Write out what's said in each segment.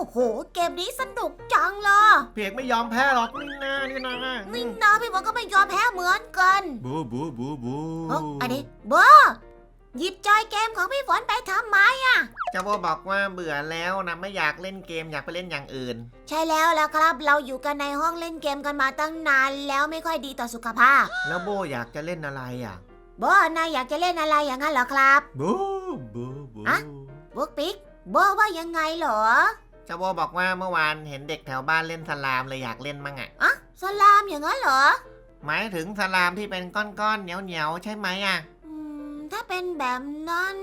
อ้โห เกมนี้สนุกจังเลยพี่เอกไม่ยอมแพ้หรอกนี่นะนี่นะนี่นะพี่บอลก็ไม่ยอมแพ้เหมือนกันบูบูบูบูเอ้าอันนี้เบอร์หยิบจอยเกมของพี่ฝนไปทำไมเจ้าโบบอกว่าเบื่อแล้วนะไม่อยากเล่นเกมอยากไปเล่นอย่างอื่น ใช่แล้วล่ะครับ เราอยู่กันในห้องเล่นเกมกันมาตั้งนานแล้วไม่ค่อยดีต่อสุขภาพ แล้วโบอยากจะเล่นอะไรอะเบอร์นายอยากจะเล่นอะไรอย่างนั้นเหรอครับบูบูบูอะบุ๊กปิ๊กเบอร์ว่ายังไงเหรอเจ้าโบบอกว่าเมื่อวานเห็นเด็กแถวบ้านเล่นสลามเลยอยากเล่นมั่งอะอะสลามอย่างนั้นเหรอ หมายถึงสลามที่เป็นก้อนๆเหนียวๆใช่ไหมอะ อืม ถ้าเป็นแบบนั้น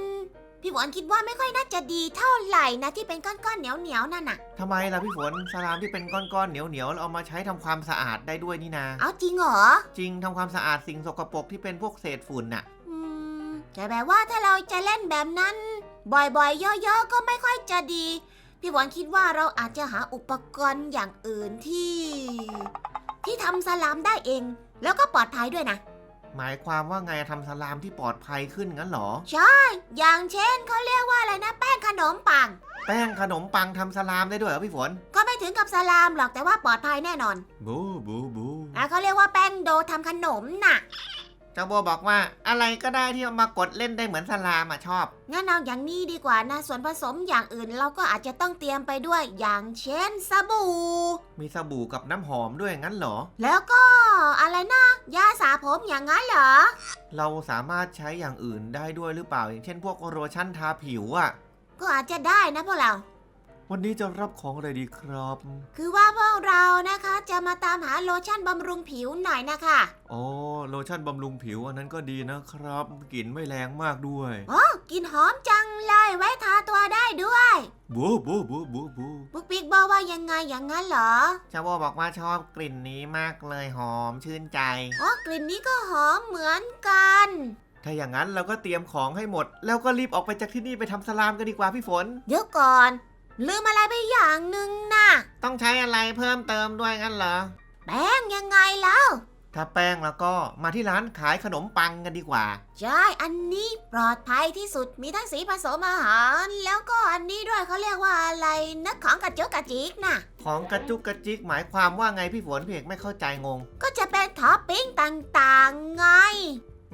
พี่ฝนคิดว่าไม่ค่อยน่าจะดีเท่าไหร่นะที่เป็นก้อนๆเหนียวๆนั่นน่ะ ทำไมล่ะพี่ฝนสลามที่เป็นก้อนๆเหนียวๆเราเอามาใช้ทำความสะอาดได้ด้วยนี่นา เอาจริงเหรอ จริงทำความสะอาดสิ่งสกปรกที่เป็นพวกเศษฝุ่นน่ะ อืมแต่แบบว่าถ้าเราจะเล่นแบบนั้น บ่อยๆเยอะๆก็ไม่ค่อยจะดี พี่หวานคิดว่าเราอาจจะหาอุปกรณ์อย่างอื่นที่ ที่ทำสลามได้เอง แล้วก็ปลอดภัยด้วยนะ หมายความว่าไงทำสลามที่ปลอดภัยขึ้นงั้นเหรอ อย่างเช่นเขาเรียกว่าอะไรนะแป้งขนมปัง แป้งขนมปังทำสลามได้ด้วยเหรอพี่ฝน ก็ไม่ถึงกับสลามหรอกแต่ว่าปลอดภัยแน่นอนบูบูบูอะเขาเรียกว่าแป้งโดทำขนมน่ะ เจ้าโบบอกว่าอะไรก็ได้ที่เอามากดเล่นได้เหมือนสลามอะชอบ งั้นเอาอย่างนี้ดีกว่านะ ส่วนผสมอย่างอื่นเราก็อาจจะต้องเตรียมไปด้วย อย่างเช่นสบู่ มีสบู่กับน้ำหอมด้วยงั้นเหรอ แล้วก็อะไรนะยาสระผมอย่างนั้นเหรอ เราสามารถใช้อย่างอื่นได้ด้วยหรือเปล่า อย่างเช่นพวกโลชั่นทาผิวอะก็อาจจะได้นะพวกเรา วันนี้จะรับของอะไรดีครับ คือว่าพวกเรานะคะจะมาตามหาโลชั่นบำรุงผิวหน่อยนะคะอ๋อโลชั่นบำรุงผิวอันนั้นก็ดีนะครับกลิ่นไม่แรงมากด้วยโอ้กลินหอมจังเลยไว้ทาตัวได้ด้วยบูบูบูบูบูปุ๊กปิ๊กบอกว่ายังไงอย่างนั้นเหรอเจ้าโบบอกว่าชอบกลิ่นนี้มากเลยหอมชื่นใจอ๋อกลิ่นนี้ก็หอมเหมือนกันถ้าอย่างนั้นเราก็เตรียมของให้หมด แล้วก็รีบออกไปจากที่นี่ไปทำสลามกันดีกว่าพี่ฝน เดี๋ยวก่อน ลืมอะไรไปอย่างหนึ่งนะต้องใช้อะไรเพิ่มเติมด้วยงั้นเหรอ แป้งยังไงแล้ว ถ้าแป้งแล้วก็มาที่ร้านขายขนมปังกันดีกว่า ใช่ อันนี้ปลอดภัยที่สุด มีทั้งสีผสมอาหาร แล้วก็อันนี้ด้วยเขาเรียกว่าอะไรนะของกระจุกกระจิกนะของกระจุกกระจิกหมายความว่าไงพี่ฝนพี่เอกไม่เข้าใจงง ก็จะเป็นท็อปปิ้งต่างๆไง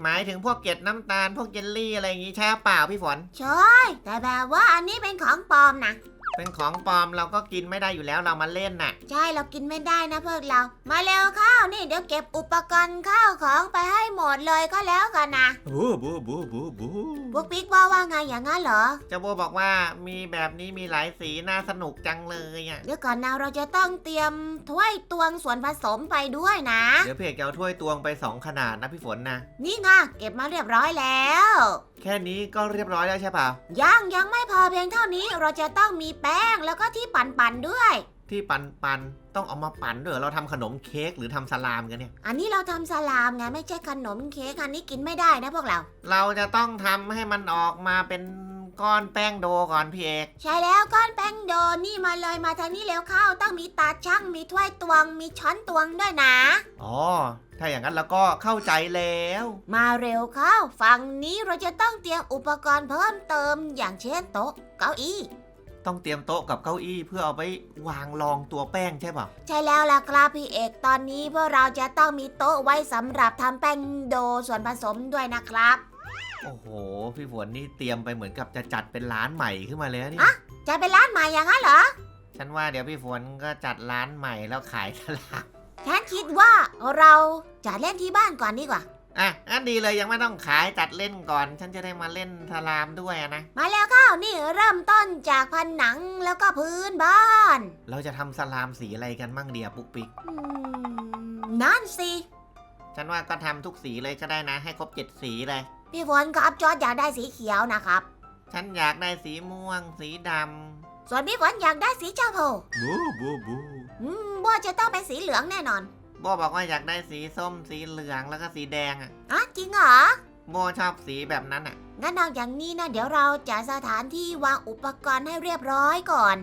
หมายถึงพวกเกล็ดน้ำตาลพวกเยลลี่อะไรอย่างงี้ใช่เปล่าพี่ฝน ใช่ แต่แบบว่าอันนี้เป็นของปลอมนะ เป็นของปลอมเราก็กินไม่ได้อยู่แล้วเรามาเล่นน่ะ ใช่เรากินไม่ได้นะพวกเรา มาเร็วเข้านี่เดี๋ยวเก็บอุปกรณ์ข้าวของไปให้หมดเลยก็แล้วกันนะบูบูบูบูบูพวกปิ๊กว่าว่าไงอย่างนั้นเหรอเจ้าโบบอกว่ามีแบบนี้มีหลายสีน่าสนุกจังเลยอะเดี๋ยวก่อนนะเราจะต้องเตรียมถ้วยตวงส่วนผสมไปด้วยนะ เดี๋ยวพี่เอกจะเอาถ้วยตวงไปสองขนาดนะพี่ฝนนะ นี่ไงเก็บมาเรียบร้อยแล้ว แค่นี้ก็เรียบร้อยแล้วใช่เปล่ายังยังไม่พอเพียงเท่านี้เราจะต้องมีแป้งแล้วก็ที่ปั่นๆด้วย ที่ปันปันต้องเอามาปั่นด้วยเหรอเราทำขนมเค้กหรือทำสลามกันเนี่ย อันนี้เราทำสลามไงไม่ใช่ขนมเค้กอันนี้กินไม่ได้นะพวกเรา เราจะต้องทำให้มันออกมาเป็น ก้อนแป้งโดก่อนพี่เอกใช่แล้วก้อนแป้งโดนี่มาเลยมาทางนี้เร็วเข้าต้องมีตาช่างมีถ้วยตวง มีช้อนตวงด้วยนะ อ๋อ ถ้าอย่างนั้นเราก็เข้าใจแล้ว มาเร็วเข้า ฝั่งนี้เราจะต้องเตรียมอุปกรณ์เพิ่มเติมอย่างเช่นโต๊ะเก้าอี้ ต้องเตรียมโต๊ะกับเก้าอี้เพื่อเอาไปวางรองตัวแป้งใช่ป่ะใช่แล้วล่ะครับพี่เอกตอนนี้พวกเราจะต้องมีโต๊ะไว้สำหรับทำแป้งโดส่วนผสมด้วยนะครับ โอ้โห พี่ฝนนี่เตรียมไปเหมือนกับจะจัดเป็นร้านใหม่ขึ้นมาเลยนะนี่อะจะเป็นร้านใหม่อย่างนั้นเหรอ ฉันว่าเดี๋ยวพี่ฝนก็จัดร้านใหม่แล้วขายสลากฉันคิดว่าเราจะเล่นที่บ้านก่อนดีกว่า อะอันดีเลยยังไม่ต้องขายจัดเล่นก่อน ฉันจะได้มาเล่นสลามด้วยอะนะ มาแล้วเข้านี่เริ่มต้นจากผนังแล้วก็พื้นบ้านเราจะทำสลามสีอะไรกันมั่งเดียปุ๊กปิ๊ก อืมนั่นสิ ฉันว่าก็ทำทุกสีเลยก็ได้นะ ให้ครบเจ็ดสีเลย พี่ฝนครับจอร์ดอยากได้สีเขียวนะครับ ฉันอยากได้สีม่วง สีดส่วนพี่ฝนอยากได้สีเจ้าโพำบูบูบูอืมว่าจะต้องเป็นสีเหลืองแน่นอนโบบอกว่าอยากได้สีส้มสีเหลืองแล้วก็สีแดงอะอะจริงเหรอ โบชอบสีแบบนั้นอะงั้นเอาอย่างนี้นะเดี๋ยวเราจะสถานที่วางอุปกรณ์ให้เรียบร้อยก่อน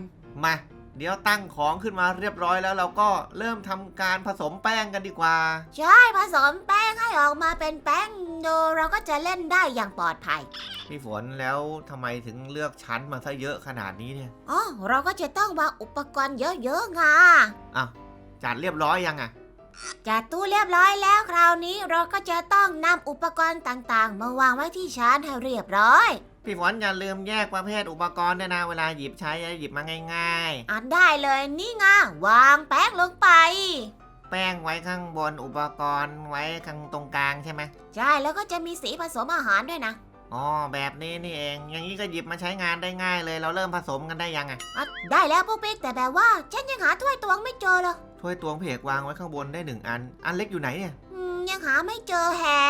มา เดี๋ยวตั้งของขึ้นมาเรียบร้อยแล้วเราก็เริ่มทำการผสมแป้งกันดีกว่า ใช่ผสมแป้งให้ออกมาเป็นแป้ง โดเราก็จะเล่นได้อย่างปลอดภัย พี่ฝนแล้วทำไมถึงเลือกชั้นมาซะเยอะขนาดนี้เนี่ยอ๋อเราก็จะต้องวางอุปกรณ์เยอะๆไงอ้าวจัดเรียบร้อยยังอะจัดตู้เรียบร้อยแล้วคราวนี้เราก็จะต้องนำอุปกรณ์ต่างๆ มาวางไว้ที่ชั้นให้เรียบร้อยพี่ฝนอย่าลืมแยกประเภทอุปกรณ์ด้วยนะเวลาหยิบใช้อย่าหยิบมาง่ายอ่านได้เลยนี่ไงวางแป้งลงไปๆ แป้งไว้ข้างบนอุปกรณ์ไว้ข้างตรงกลางใช่ไหมใช่แล้วก็จะมีสีผสมอาหารด้วยนะอ๋อแบบนี้นี่เอง อย่างนี้ก็หยิบมาใช้งานได้ง่ายเลย เราเริ่มผสมกันได้ยังอะอะได้แล้วปุ๊กปิ๊กแต่แบบว่าฉันยังหาถ้วยตวงไม่เจอเลยถ้วยตวงเพกวางไว้ข้างบนได้หนึ่งอัน อันเล็กอยู่ไหนเนี่ยอืมยังหาไม่เจอแฮะ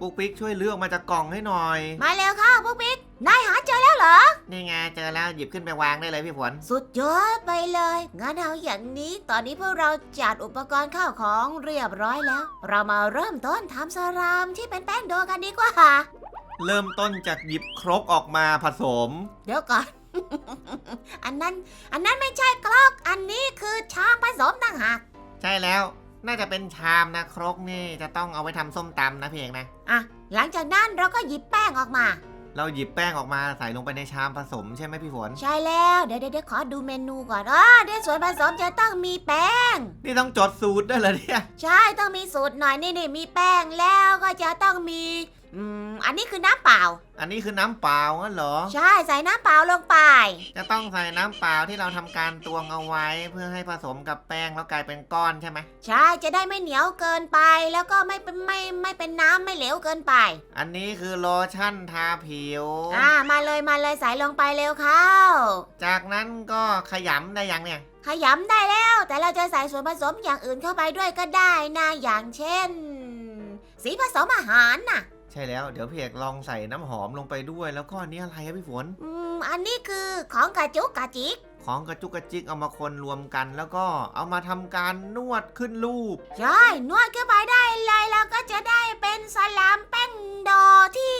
ปุ๊กปิ๊กช่วยเลือกมาจากกล่องให้หน่อย มาเร็วเข้าปุ๊กปิ๊ก นายหาเจอแล้วเหรอ นี่ไงเจอแล้วหยิบขึ้นไปวางได้เลยพี่ฝน สุดยอดไปเลย งั้นเอาอย่างนี้ตอนนี้พวกเราจัดอุปกรณ์ข้าวของเรียบร้อยแล้ว เรามาเริ่มต้นทำสลามที่เป็นแป้งโดกันดีกว่า เริ่มต้นจากหยิบครกออกมาผสม เดี๋ยวก่อน อันนั้นอันนั้นไม่ใช่ครกอันนี้คือชามผสมต่างหาก ใช่แล้ว น่าจะเป็นชามนะครกนี่จะต้องเอาไว้ทำส้มตำนะพี่เอกนะ อะ หลังจากนั้นเราก็หยิบแป้งออกมา เราหยิบแป้งออกมาใส่ลงไปในชามผสมใช่ไหมพี่ฝน ใช่แล้วเดี๋ยวเดี๋ยวเดี๋ยวขอดูเมนูก่อนอ๋อในส่วนผสมจะต้องมีแป้ง นี่ต้องจดสูตรด้วยเหรอเนี่ย ใช่ต้องมีสูตรหน่อยนี่นี่มีแป้งแล้วก็จะต้องมี อืม อันนี้คือน้ำเปล่า อันนี้คือน้ำเปล่างั้นเหรอ ใช่ใส่น้ำเปล่าลงไป จะต้องใส่น้ำเปล่าที่เราทำการตวงเอาไว้ เพื่อให้ผสมกับแป้งแล้วกลายเป็นก้อนใช่ไหม ใช่จะได้ไม่เหนียวเกินไป แล้วก็ไม่เป็นไม่ไม่เป็นน้ำไม่เหลวเกินไป อันนี้คือโลชั่นทาผิว อ่ามาเลยมาเลยใส่ลงไปเร็วเข้า จากนั้นก็ขยำได้ยังเนี่ย ขยำได้แล้ว แต่เราจะใส่ส่วนผสมอย่างอื่นเข้าไปด้วยก็ได้นะอย่างเช่น สีผสมอาหารน่ะ ใช่แล้วเดี๋ยวพี่เอกลองใส่น้ำหอมลงไปด้วย แล้วก็อันนี้อะไรอะพี่ฝน อืมอันนี้คือของกระจุกกระจิก ของกระจุกกระจิกเอามาคนรวมกัน แล้วก็เอามาทำการนวดขึ้นรูป ใช่ นวดขึ้นไปได้เลยแล้วก็จะได้เป็นสลามแป้งโดที่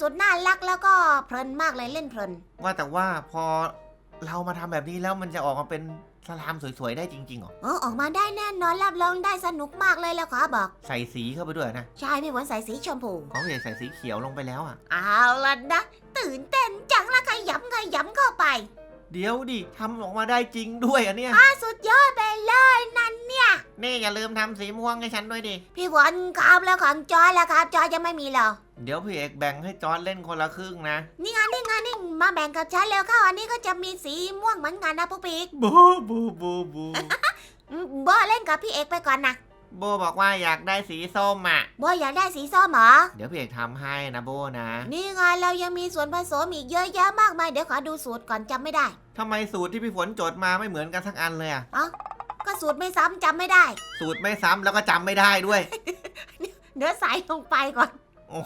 สุดน่ารักแล้วก็เพลินมากเลยเล่นเพลิน ว่าแต่ว่าพอเรามาทำแบบนี้แล้วมันจะออกมาเป็น สลามสวยๆได้จริงๆเหรอ เออออกมาได้แน่นอนรับรองได้สนุกมากเลยแล้วขอบอก ใส่สีเข้าไปด้วยนะใช่พี่หวนใส่สีชมพูของพี่เอกใส่สีเขียวลงไปแล้วอะ เอาละนะ ตื่นเต้นจังละขยำขยำเข้าไปเดี๋ยวดิทำออกมาได้จริงด้วยอะเนี่ย อะสุดยอดไปเลยนั่นเนี่ย นี่อย่าลืมทำสีม่วงให้ฉันด้วยดิ พี่หวนครับแล้วของจอยแล้วครับจอยยังไม่มีเหรอ เดี๋ยวพี่เอกแบ่งให้จอร์ดเล่นคนละครึ่งนะนี่ไงนี่ไงนี่มาแบ่งกับฉันแล้วเข้าอันนี้ก็จะมีสีม่วงเหมือนกันนะปุ๊กปิ๊กบูบูบูบูอืมโบเล่นกับพี่เอกไปก่อนนะโบบอกว่าอยากได้สีส้มอะ โบอยากได้สีส้มเหรอ เดี๋ยวพี่เอกทำให้นะโบนะนี่ไงเรายังมีส่วนผสมอีกเยอะแยะมากมายเดี๋ยวขอดูสูตรก่อนจำไม่ได้ทำไมสูตรที่พี่ฝนจดมาไม่เหมือนกันสักอันเลยอะก็สูตรไม่ซ้ำจำไม่ได้ สูตรไม่ซ้ำแล้วก็จำไม่ได้ด้วย เดี๋ยวใส่ลงไปก่อน โอ้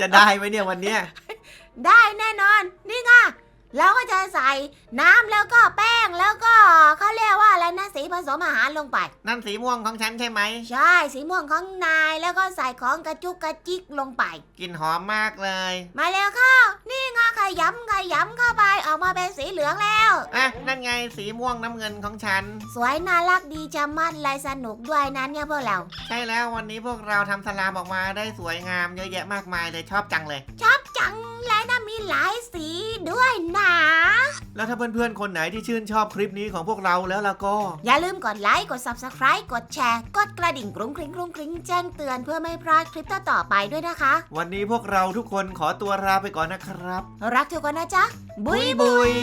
จะได้ไหมเนี่ยวันเนี้ยได้แน่นอน นี่ไงเราก็จะใส่น้ำแล้วก็แป้งแล้วก็เขาเรียกว่า สีผสมอาหารลงไป นั่นสีม่วงของฉันใช่ไหม ใช่สีม่วงของนายแล้วก็ใส่ของกระจุกกระจิกลงไป กลิ่นหอมมากเลยมาแล้วเข้า นี่ไงขยำขยำเข้าไปออกมาเป็นสีเหลืองแล้ว อะนั่นไงสีม่วงน้ำเงินของฉัน สวยน่ารักดีจะมัดลายสนุกด้วยนะเนี่ยพวกเรา ใช่แล้ววันนี้พวกเราทำสลามออกมาได้สวยงามเยอะแยะมากมายเลยชอบจังเลย ชอบจังเลยนะมีหลายสี ด้วยนะ แล้วถ้าเพื่อนๆ คนไหนที่ชื่นชอบคลิปนี้ของพวกเราแล้วล่ะก็ อย่าลืมกดไลค์ กด subscribe กดแชร์ กดกระดิ่งกรุ้งกริ้งกรุ้งกริ้งแจ้งเตือนเพื่อไม่พลาดคลิปต่อๆไปด้วยนะคะ วันนี้พวกเราทุกคนขอตัวลาไปก่อนนะครับ รักเธอกันนะจ๊ะ บุยบุย